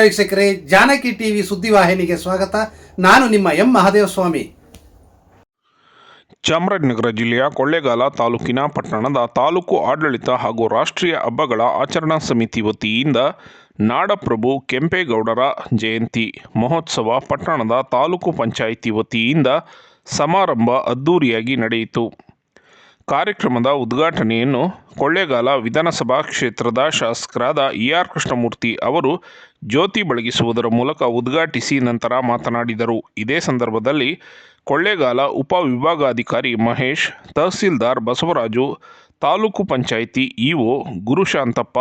ವೀಕ್ಷಕರೇ, ಜಾನಕಿ ಟಿವಿ ಸುದ್ದಿವಾಹಿನಿಗೆ ಸ್ವಾಗತ. ನಾನು ನಿಮ್ಮ ಎಂ ಮಹಾದೇವಸ್ವಾಮಿ. ಚಾಮರಾಜನಗರ ಜಿಲ್ಲೆಯ ಕೊಳ್ಳೇಗಾಲ ತಾಲೂಕಿನ ಪಟ್ಟಣದ ತಾಲೂಕು ಆಡಳಿತ ಹಾಗೂ ರಾಷ್ಟ್ರೀಯ ಹಬ್ಬಗಳ ಆಚರಣಾ ಸಮಿತಿ ವತಿಯಿಂದ ನಾಡಪ್ರಭು ಕೆಂಪೇಗೌಡರ ಜಯಂತಿ ಮಹೋತ್ಸವ ಪಟ್ಟಣದ ತಾಲೂಕು ಪಂಚಾಯಿತಿ ವತಿಯಿಂದ ಸಮಾರಂಭ ಅದ್ದೂರಿಯಾಗಿ ನಡೆಯಿತು. ಕಾರ್ಯಕ್ರಮದ ಉದ್ಘಾಟನೆಯನ್ನು ಕೊಳ್ಳೇಗಾಲ ವಿಧಾನಸಭಾ ಕ್ಷೇತ್ರದ ಶಾಸಕರಾದ ಇ ಆರ್ ಕೃಷ್ಣಮೂರ್ತಿ ಅವರು ಜ್ಯೋತಿ ಬೆಳಗಿಸುವುದರ ಮೂಲಕ ಉದ್ಘಾಟಿಸಿ ನಂತರ ಮಾತನಾಡಿದರು. ಇದೇ ಸಂದರ್ಭದಲ್ಲಿ ಕೊಳ್ಳೇಗಾಲ ಉಪವಿಭಾಗಾಧಿಕಾರಿ ಮಹೇಶ್, ತಹಸೀಲ್ದಾರ್ ಬಸವರಾಜು, ತಾಲೂಕು ಪಂಚಾಯಿತಿ ಇಒ ಗುರುಶಾಂತಪ್ಪ,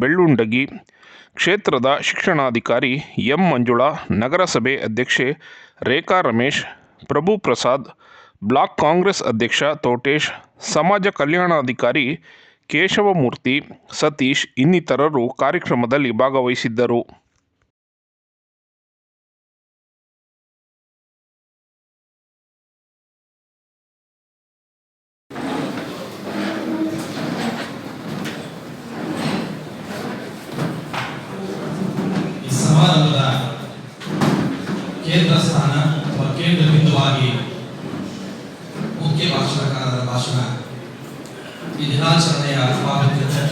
ಬೆಳ್ಳುಂಡಗಿ ಕ್ಷೇತ್ರದ ಶಿಕ್ಷಣಾಧಿಕಾರಿ ಎಂ. ಮಂಜುಳಾ, ನಗರಸಭೆ ಅಧ್ಯಕ್ಷೆ ರೇಖಾ ರಮೇಶ್, ಪ್ರಭು ಪ್ರಸಾದ್ ಬ್ಲಾಕ್ ಕಾಂಗ್ರೆಸ್ ಅಧ್ಯಕ್ಷ ತೋಟೇಶ್ ಸಮಾಜ ಕಲ್ಯಾಣಾಧಿಕಾರಿ ಕೇಶವಮೂರ್ತಿ ಸತೀಶ್ ಇನ್ನಿತರರು ಕಾರ್ಯಕ್ರಮದಲ್ಲಿ ಭಾಗವಹಿಸಿದ್ದರು. ಕೇಂದ್ರ ಸ್ಥಾನ ಭಾಷಣ. ಈ ದಿನಾಚರಣೆಯ ಪ್ರಾಮುಖ್ಯತೆ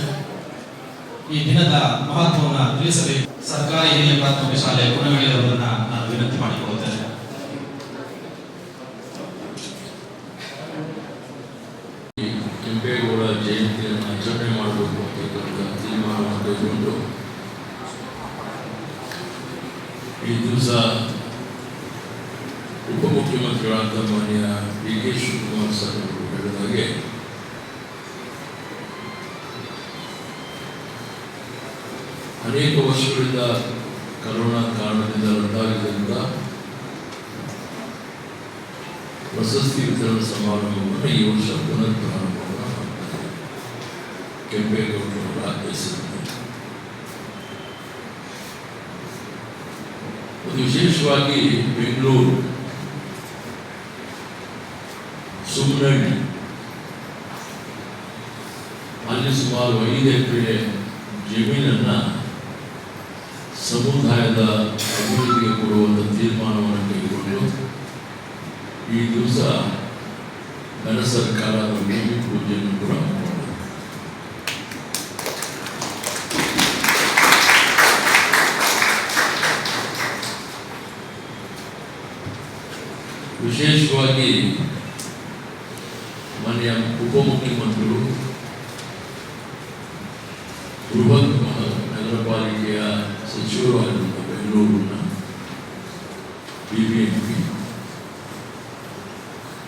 ಈ ದಿನದ ಮಹತ್ವವನ್ನು ತಿಳಿಸಬೇಕು. ಸರ್ಕಾರಿ ಹಿರಿಯ ಪ್ರಾಥಮಿಕ ಶಾಲೆಯ ಗುಣಗಳಿರುವುದನ್ನು ನಾನು ವಿನಂತಿ ಮಾಡಿಕೊಳ್ಳುತ್ತೇನೆ. ಕೆಂಪೇಗೌಡ ಜಯಂತಿಯನ್ನು ಆಚರಣೆ ಮಾಡಬೇಕು ಅಂತಕ್ಕಂಥ ತೀರ್ಮಾನವನ್ನು ಕೈಗೊಂಡು ಈ ದಿವಸ ಉಪಮುಖ್ಯಮಂತ್ರಿಗಳಾದ ಮಾನ್ಯ ಡಿ ಕೆ ಶಿವಕುಮಾರ್ ಸರ್ ಹಾಗೆ ಅನೇಕ ವರ್ಷಗಳಿಂದ ಕರೋನಾ ಕಾರಣದಿಂದ ರದ್ದಾಗಿದ್ದರಿಂದ ಪ್ರಶಸ್ತಿ ವಿತರಣಾ ಸಮಾರಂಭವನ್ನು ಈ ವರ್ಷ ಪುನರ್ ಪ್ರಾರಂಭವನ್ನು ಕೆಂಪೇಗೌಡರವರು ಆಗ್ರಹಿಸಿದ್ದಾರೆ ಒಂದು ವಿಶೇಷವಾಗಿ ಬೆಂಗಳೂರು ಸುಮ್ಮನಹಳ್ಳಿ ಅಲ್ಲಿ ಸುಮಾರು ಐದು ಎಕರೆ ಜಮೀನನ್ನ ಸಮುದಾಯದ ಅಭಿವೃದ್ಧಿಗೆ ಕೊಡುವಂಥ ತೀರ್ಮಾನವನ್ನು ಕೈಗೊಂಡು ಈ ದಿವಸ ನನ್ನ ಸರ್ಕಾರ ಭೂಮಿ ಪೂಜೆಯನ್ನು ಕೂಡ. ವಿಶೇಷವಾಗಿ ಮಾನ್ಯ ಉಪಮುಖ್ಯಮಂತ್ರಿಗಳು ಮಹ- ನಗರ ಪಾಲಿಕೆಯ ಸಚಿವರು ಆಗಿರುವಂಥ ಬೆಂಗಳೂರಿನ ಪಿ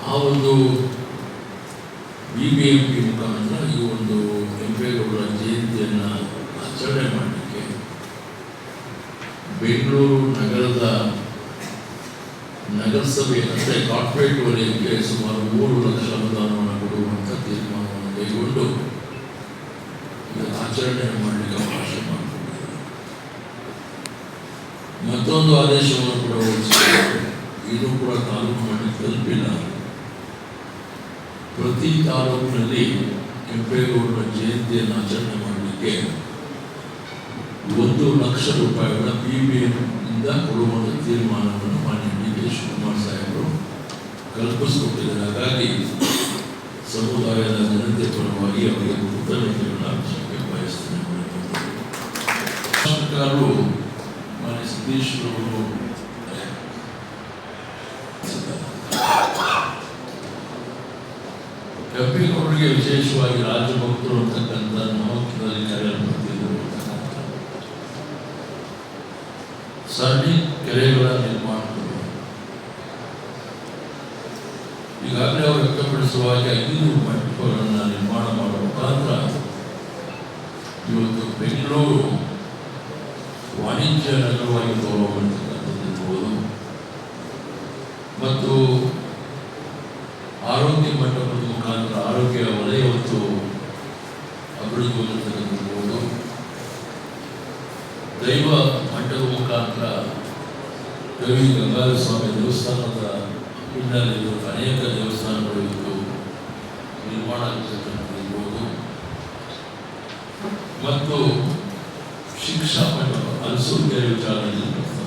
ಆ ಒಂದು ಬಿ ಬಿ ಎಂ ಪಿ ಮುಖಾಂತರ ಈ ಒಂದು ಕೆಂಪೇಗೌಡರ ಜಯಂತಿಯನ್ನು ಆಚರಣೆ ಮಾಡಲಿಕ್ಕೆ ಬೆಂಗಳೂರು ನಗರದ ನಗರಸಭೆ ಅಂದರೆ ಕಾರ್ಪೊರೇಟ್ ವಲಯಕ್ಕೆ ಸುಮಾರು ಮೂರು ಲಕ್ಷ ಅನುದಾನವನ್ನು ಕೊಡುವಂಥ ತೀರ್ಮಾನವನ್ನು ಕೈಗೊಂಡು ಆಚರಣೆ ಮಾಡಲಿಕ್ಕೆ ಮತ್ತೊಂದು ಆದೇಶವನ್ನು ಕೂಡ ಹೊರಡಿಸಿದ್ದಾರೆ. ಇದು ಕೂಡ ತಾಲೂಕು ಮಟ್ಟಕ್ಕೆ ತಲುಪಿಲ್ಲ. ಪ್ರತಿ ತಾಲೂಕಿನಲ್ಲಿ ಕೆಂಪೇಗೌಡರ ಜಯಂತಿಯನ್ನು ಆಚರಣೆ ಮಾಡಲಿಕ್ಕೆ ಒಂದು ಲಕ್ಷ ರೂಪಾಯಿಗಳ ಬಿ ಬಿ ಇಂದ ಕೊಡುವಂಥ ತೀರ್ಮಾನವನ್ನು ಮಾನ್ಯ ಡಿ ಕೆ ಶಿವಕುಮಾರ್ ಸಾಹೇಬರು ಕಲ್ಪಿಸಿಕೊಟ್ಟಿದ್ದಾರೆ. ಹಾಗಾಗಿ ಸಮುದಾಯದ ಜನತೆ ಪರವಾಗಿ ಅವರಿಗೆ ಕೃತಜ್ಞತೆಗಳನ್ನು ಅರ್ಪಿಸಕ್ಕೆ ಬಯಸ್ತೇನೆ ಸರ್ಕಾರರು ಮಾನ್ಯ ಸತೀಶ್ ಅವರು ಕೆಂಪೇಗೌಡರಿಗೆ ವಿಶೇಷವಾಗಿ ರಾಜಭಕ್ತರು ಅಂತಕ್ಕಂಥ ಮಹತ್ವದಲ್ಲಿ ಕರೆಯಲ್ಪಟ್ಟಿದ್ದರು ಸರಣಿ ಕೆರೆಗಳ ನಿರ್ಮಾಣಗಳು. ಈಗಾಗಲೇ ಅವರು ವ್ಯಕ್ತಪಡಿಸುವಾಗ ಐದು ಮಂಟಪಗಳನ್ನು ನಿರ್ಮಾಣ ಮಾಡುವ ಮುಖಾಂತರ ಇವತ್ತು ಬೆಂಗಳೂರು ನಗರವಾಗಿ ಮಾಡ್ತಕ್ಕಂಥದ್ದಿರ್ಬೋದು ಮತ್ತು ಆರೋಗ್ಯ ಮಂಟಪದ ಮುಖಾಂತರ ಆರೋಗ್ಯ ವಲಯ ಇವತ್ತು ಅಭಿವೃದ್ಧಿ ದೈವ ಮಂಟಪದ ಮುಖಾಂತರ ಕವಿ ಗಂಗಾಧರ ಸ್ವಾಮಿ ದೇವಸ್ಥಾನದ ಹಿನ್ನೆಲೆಯಲ್ಲಿ ಅನೇಕ ದೇವಸ್ಥಾನಗಳು ಇವತ್ತು ನಿರ್ಮಾಣ ಆಗ್ತಕ್ಕಂಥದ್ದು ಮತ್ತು ಶಿಕ್ಷಾ ಅನಿಸುವಿಕೆ ವಿಚಾರದಲ್ಲಿ ಶಿಕ್ಷೆ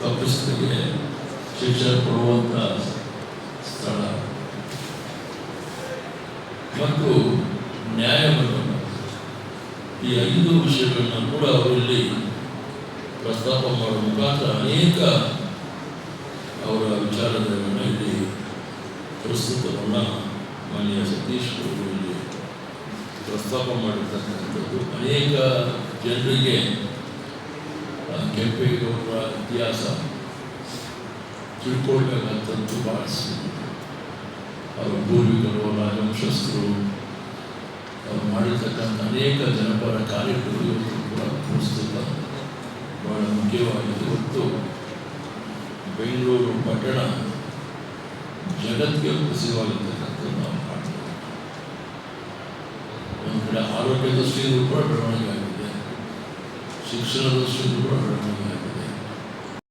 ತಪ್ಪಿಸ್ತಿಗೆ ಶಿಕ್ಷಣ ಕೊಡುವಂಥ ಸ್ಥಳ. ಮತ್ತು ನ್ಯಾಯವನ್ನು, ಈ ಐದು ವಿಷಯಗಳನ್ನ ಕೂಡ ಅವರಲ್ಲಿ ಪ್ರಸ್ತಾಪ ಮಾಡುವ ಮುಖಾಂತರ ಅನೇಕ ಅವರ ವಿಚಾರಗಳನ್ನು ಇಲ್ಲಿ ಪ್ರಸ್ತುತವನ್ನು ಮಾನ್ಯ ಸತೀಶ್ ಅವರು ಪ್ರಸ್ತಾಪ ಮಾಡಿರ್ತಕ್ಕಂಥದ್ದು. ಅನೇಕ ಜನರಿಗೆ ಕೆಂಪೇಗೌಡರ ಇತಿಹಾಸ ತಿಳ್ಕೊಳ್ಬೇಕಾದಂಥದ್ದು ಭಾಳ. ಅವರ ಪೂರ್ವಿಕರು ರಾಜವಂಶಸ್ಥರು, ಅವರು ಮಾಡಿರ್ತಕ್ಕಂಥ ಅನೇಕ ಜನಪರ ಕಾರ್ಯಗಳು ಕೂಡ ಪ್ರಸ್ತುತ ಬಹಳ ಮುಖ್ಯವಾಗಿದೆ. ಇವತ್ತು ಬೆಂಗಳೂರು ಪಟ್ಟಣ ಜಗತ್ತಿಗೆ ಪ್ರಸಿದ್ಧವಾಗಿರ್ತಕ್ಕಂಥದ್ದು. ಒಂದು ಕಡೆ ಆರೋಗ್ಯ ದೃಷ್ಟಿಯಿಂದ ಕೂಡ ಬೆಳವಣಿಗೆ ಆಗಿದೆ ಶಿಕ್ಷಣ ದೃಷ್ಟಿಯಿಂದ ಕೂಡ ಬೆಳವಣಿಗೆ ಆಗಿದೆ